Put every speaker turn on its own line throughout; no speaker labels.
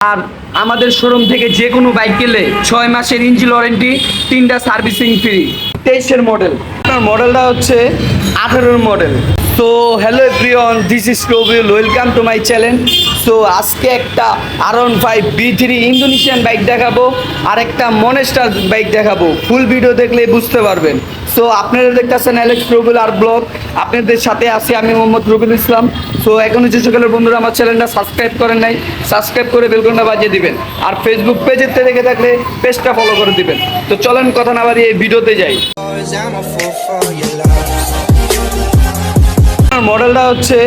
আর আমাদের শোরুম থেকে যে কোনো বাইক কিনলে ছয় মাসের ইঞ্জিন ওয়ারেন্টি, তিনটা সার্ভিসিং ফ্রি। তেইশের মডেল মডেলটা হচ্ছে আঠেরোর মডেল তো hello everyone this is Rabiul welcome to my channel so আজকে একটা R one five V three Indonesian bike দেখাবো, আর একটা মনেস্টার বাইক দেখাবো। ফুল ভিডিও দেখলে বুঝতে পারবেন। সো আপনারা দেখতেছেন অ্যালেক্স রবিউল আর ব্লগ আপনাদের সাথে আছি আমি মোহাম্মদ রবিউল ইসলাম। সো এখনও যে সকলের বন্ধুরা আমার চ্যানেলটা সাবস্ক্রাইব করেন নাই সাবস্ক্রাইব করে বেলকনটা বাজিয়ে দিবেন। আর ফেসবুক পেজের দেখে থাকলে পেজটা ফলো করে দিবেন। তো চলেন কথা না বাড়িয়ে ভিডিওতে যাই। মডেলটা হচ্ছে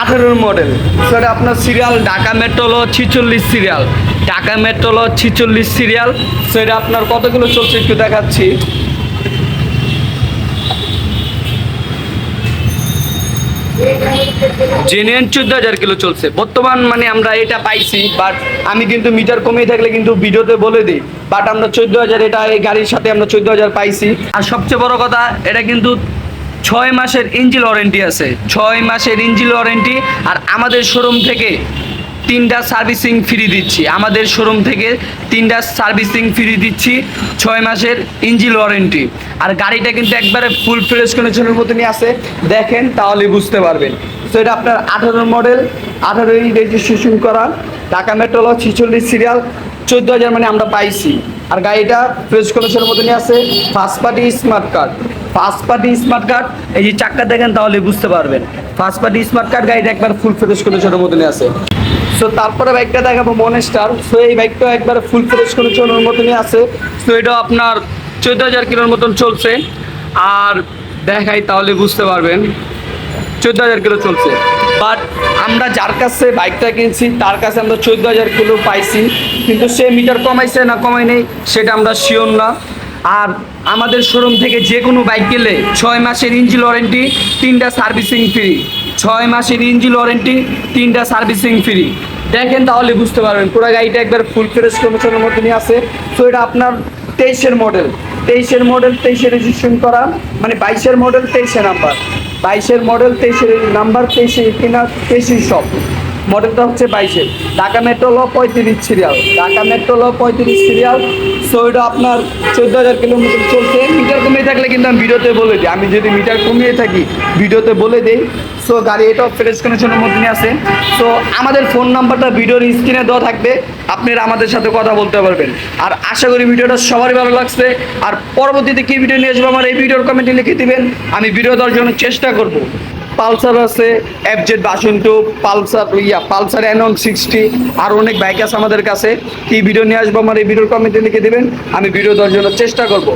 আঠেরোর মডেল। সেটা আপনার সিরিয়াল ঢাকা মেট্রোলো ছিচল্লিশ সিরিয়াল ঢাকা মেট্রোলো ছিচল্লিশ সিরিয়াল সেটা আপনার কতগুলো চলছে একটু দেখাচ্ছি। জেনুইন চোদ্দ হাজার কিলো চলছে। বর্তমান মানে আমরা এটা পাইছি বাট আমি কিন্তু মিটার কমিয়ে থাকলে কিন্তু ভিডিওতে বলে দিই। বাট আমরা চোদ্দ হাজার, এটা এই গাড়ির সাথে আমরা চোদ্দ হাজার পাইছি। আর সবচেয়ে বড় কথা, এটা কিন্তু ছয় মাসের ইঞ্জিল ওয়ারেন্টি আছে। ছয় মাসের ইঞ্জিল ওয়ারেন্টি আর আমাদের শোরুম থেকে তিনটা সার্ভিসিং ফ্রি দিচ্ছি। আমাদের শোরুম থেকে তিনটা সার্ভিসিং ফ্রি দিচ্ছি ছয় মাসের ইঞ্জিল ওয়ারেন্টি। আর গাড়িটা কিন্তু একবারে ফুল ফ্রেশ কন্ডিশনের মতনই আছে। দেখেন, তাহলে বুঝতে পারবেন। তো এটা আপনার আঠারো মডেল আঠারোই রেজিস্ট্রেশন করা। ঢাকা মেট্রোল ছিচল্লিশ সিরিয়াল চোদ্দ হাজার মানে আমরা পাইছি। আর গাড়িটা ফ্রেশ কন্ডিশনের মতনই আছে। First party smart card first party smart card এই যে চাক্কা দেখেন তাহলে বুঝতে পারবেন। ফার্স্ট পার্টি স্মার্ট কার্ড গাড়িটা একবার ফুল ফ্রেশ করে কন্ডিশনের মতনই আছে। সো তারপরে বাইকটা দেখাবো মনেস্টার সো এই বাইকটা একবার ফুল ফ্রেশ করে কন্ডিশনের মতনই আছে। সো এটা আপনার চোদ্দ হাজার কিলোর মতন চলছে। আর দেখাই তাহলে বুঝতে পারবেন, চোদ্দ হাজার কিলো চলছে। বাট আমরা যার কাছে বাইকটা কিনছি, তার কাছে আমরা চোদ্দ হাজার কিলো পাইছি। কিন্তু সে মিটার কমাইছে না কমাই নেই, সেটা আমরা শিওর না। আর আমাদের শোরুম থেকে যে কোনো বাইক গেলে ছয় মাসের ইঞ্জিল ওয়ারেন্টি, তিনটা সার্ভিসিং ফ্রি। ছয় মাসের ইঞ্জিল ওয়ারেন্টি, তিনটা সার্ভিসিং ফ্রি। দেখেন তাহলে বুঝতে পারবেন, পুরো গাড়িটা একবার ফুল ফ্রেশ কন্ডিশনের মতনই আছে তো এটা আপনার তেইশের মডেল তেইশের মডেল তেইশে রেজিস্ট্রেশন করা মানে বাইশের মডেল তেইশে নাম্বার বাইশের মডেল তেইশের নাম্বার তেইশে কিনা তেইশে সব মডেলটা হচ্ছে বাইশের। ঢাকা মেট্রো ল পঁয়ত্রিশ সিরিয়াল ঢাকা মেট্রো ল পঁয়ত্রিশ সিরিয়াল সো এটা আপনার চোদ্দ হাজার কিলোমিটার চলছে। মিটার কমিয়ে থাকলে কিন্তু আমি ভিডিওতে বলে দিই। আমি যদি মিটার কমিয়ে থাকি, ভিডিওতে বলে দিই। সো গাড়ি এটাও ফ্রেশ কন্ডিশনের মধ্যে আছে সো আমাদের ফোন নাম্বারটা ভিডিওর স্ক্রিনে দেওয়া থাকবে। আপনারা আমাদের সাথে কথা বলতে পারবেন। আর আশা করি ভিডিওটা সবারই ভালো লাগছে। আর পরবর্তীতে কী ভিডিও নিয়ে আসব, আমার এই ভিডিওর কমেন্টে লিখে দিবেন। আমি ভিডিও দেওয়ার জন্য চেষ্টা করব। পালসার আছে FZ version two Pulsar, yeah, Pulsar N sixty আর অনেক বাইক আছে আমাদের কাছে। কি ভিডিও নিয়ে আসব, আমার এই ভিডিওর কমেন্টে লিখে দেবেন, আমি ভিডিও দেওয়ার জন্য চেষ্টা করব।